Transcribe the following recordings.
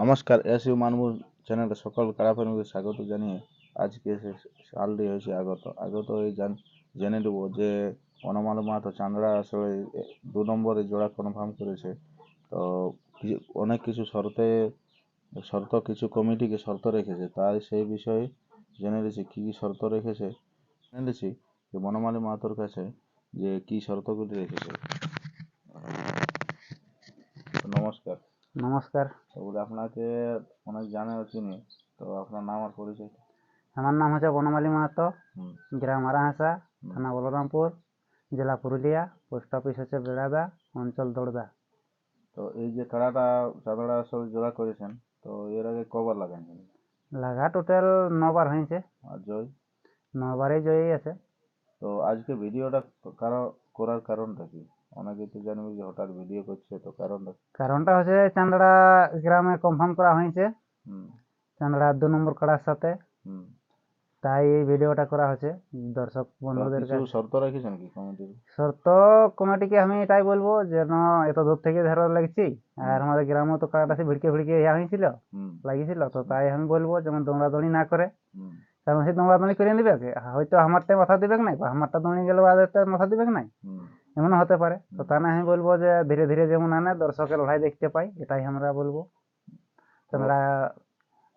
নমস্কার, S U Manbhum চ্যানেলে সকল কারাফেনকে স্বাগত জানিয়ে আজকে সালটি হয়েছে আগত। আগত এই জান, জেনে নেব যে অনমাল মাহাতো চান্দ্রা আসলে দু নম্বরে জোড়া কনফার্ম করেছে। তো অনেক কিছু শর্তে, শর্ত কিছু কমিটিকে শর্ত রেখেছে। তাই সেই বিষয়ে জেনে নিয়েছি কী কী শর্ত রেখেছে। জেনে নিয়েছি যে বনমালী মাহাতোর কাছে যে কী শর্তগুলি রেখেছে। নমস্কার। নমস্কার। বলে আপনাকে অনেক জানে ও চিনি তো আপনার নাম আর পরিচয়? আমার নাম হচ্ছে বনমালী মাহাতো গ্রাম আরাহাসা থানা বলরামপুর জেলা পুরুলিয়া পোস্ট অফিস হচ্ছে বেড়াদা অঞ্চল দৌড়দা। তো এই যে কাড়াটা চাঁদড়া আসলে জোড়া করেছেন তো এর আগে কবার লাগাইছেন লাগা টোটাল নবার হয়েছে। আর জয়? নবারে জয়ী আছে। তো আজকে ভিডিওটা কারও করার কারণটা কি? অনেকে তো জানবে যে হঠাৎ ভিডিও করছে তো কারণটা কারণটা হচ্ছে চান্দড়া গ্রামে কনফার্ম করা হয়েছে। চান্দড়া দু নম্বর কাড়ার সাথে। তাই এই ভিডিওটা করা হচ্ছে দর্শক বন্ধুদের কাছে শর্ত রেখেছেন কি কমিটির শর্ত কমিটিকে আমি এটাই বলব যেন এত দূর থেকে ধরা লাগছি আর আমাদের গ্রামে তো কাড়াটা সে ভিড়কে ভিড়কে ইয়া হয়েছিল লাগিয়েছিল তো তাই আমি বলব যেমন দৌড়াদৌড়ি না করে। কারণ সে দৌড়াদৌড়ি করে নিবে হয়তো আমারটা মাথা দিবে নাই বা আমারটা দৌড়ে গেলে আদেরটা মাথা দিবে নাই। হুম এমনও হতে পারে। তো তা না আমি বলব যে ধীরে ধীরে যেমন আনে দর্শকের লড়াই দেখতে পাই এটাই আমরা বলব। তোমরা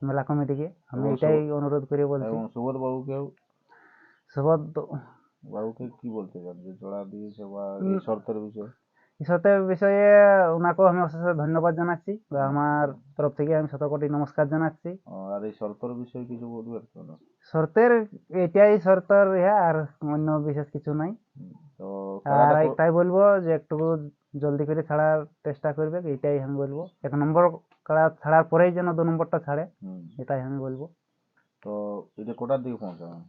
মেলা কমিটিকে আমি এটাই অনুরোধ করে বলছি। সুবোধ বাবুকেও সুবোধ বাবুকে কি বলতে চান? যে জোড়া দিয়েছে বা এই শর্তের বিষয়ে? ঈশ্বরের বিষয়ে ওনাকেও আমি অশেষ ধন্যবাদ জানাচ্ছি বা আমার তরফ থেকে আমি শতকোটি নমস্কার জানাচ্ছি। আর এই শর্তের বিষয়ে কিছু বলবেন শর্তের এটাই শর্তের ইয়া আর অন্য বিশেষ কিছু নাই। তো আর খেলাটা একটাই বলব যে একটু জলদি করে ছাড়ার চেষ্টা করবে এটাই আমি বলব। এক নম্বর ছাড়ার পরেই যেন দু নম্বরটা ছাড়ে এটাই আমি বলব। তো এটা কোটার দিকে পৌঁছাবেন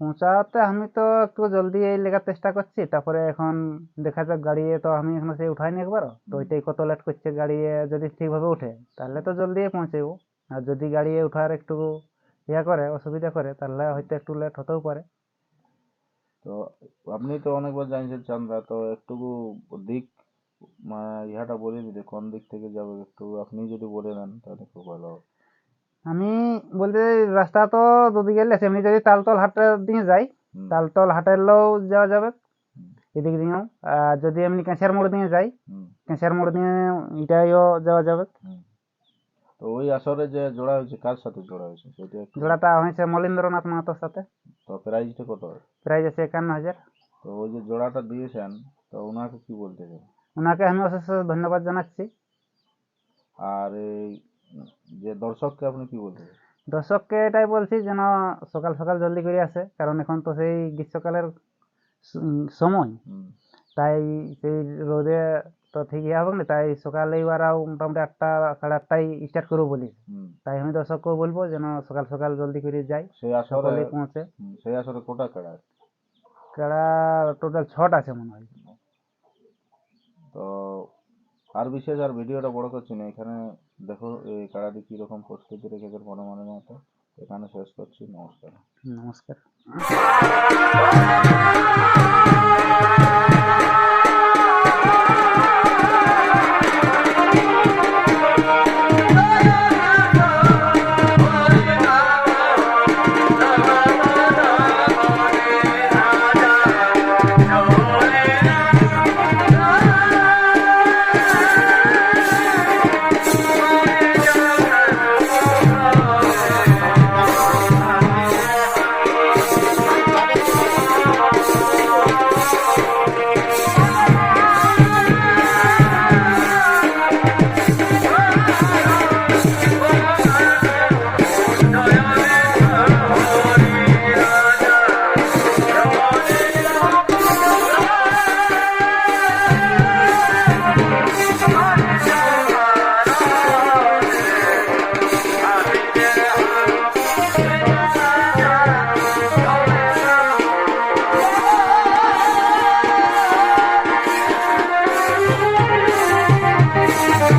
পৌঁছাতে আমি তো একটু জলদি এই লেগার চেষ্টা করছি তারপরে এখন দেখা যাক গাড়ি তো আমি এখনও সেই উঠাইনি একবারও। তো ওইটাই কত লেট করছে গাড়ি যদি ঠিকভাবে উঠে তাহলে তো জলদি পৌঁছাবো আর যদি গাড়ি উঠার একটু ইয়া করে অসুবিধা করে তাহলে হয়তো একটু লেট হতেও পারে। তো আপনি তো অনেকবার জানছেন চান্দা তো একটু দিক মানে ইহাটা বলে দিলে কোন দিক থেকে যাবে একটু? আপনি যদি বলে দেন তাহলে খুব ভালো হবে আমি বলতে রাস্তা তো দুদিকে গেলে এমনি যদি তালতল হাটের দিকে যাই তালতল হাটেরলেও যাওয়া যাবে এদিক দিয়েও। আর যদি এমনি কেঁচার মোড় দিয়ে যাই কেঁচার মোড় দিয়ে এটাইও যাওয়া যাবে। তো ওই আসরে যে জোড়া হয়েছে কার সাথে জোড়া হয়েছে? সেটা একটু জোড়াটা হয়েছে মলিন্দ্রনাথ মাহাতোর সাথে। তো প্রাইসটা কত প্রাইস আছে একান্ন হাজার। তো ওই যে জোড়াটা দিয়েছেন তো ওনাকে কি বলতে চান? ওনাকে আমি অশেষ ধন্যবাদ জানাচ্ছি। আর এই যে দর্শককে আপনি কি বলতে দর্শককে এটাই বলছি যেন সকাল সকাল জলদি করে আসে কারণ এখন তো সেই গ্রীষ্মকালের সময়। তাই সেই রোদে তো ঠিক হবে না তাই সকালে এবার মোটামুটি আটটা সাড়ে আটটায় স্টার্ট করব বলি। তাই আমি দর্শককেও বলব যেন সকাল সকাল জলদি করে যাই সেই আসরে পৌঁছে। সেই আসরে কোটা কেড়া? কাড়া টোটাল ছটা আছে মনে হয়। তো আর বিশেষ আর ভিডিওটা বড় করছি না এখানে দেখো এই কাড়াটি কীরকম প্রস্তুতি রেখেছে মনে মনে মতো এখানে শেষ করছি নমস্কার। নমস্কার।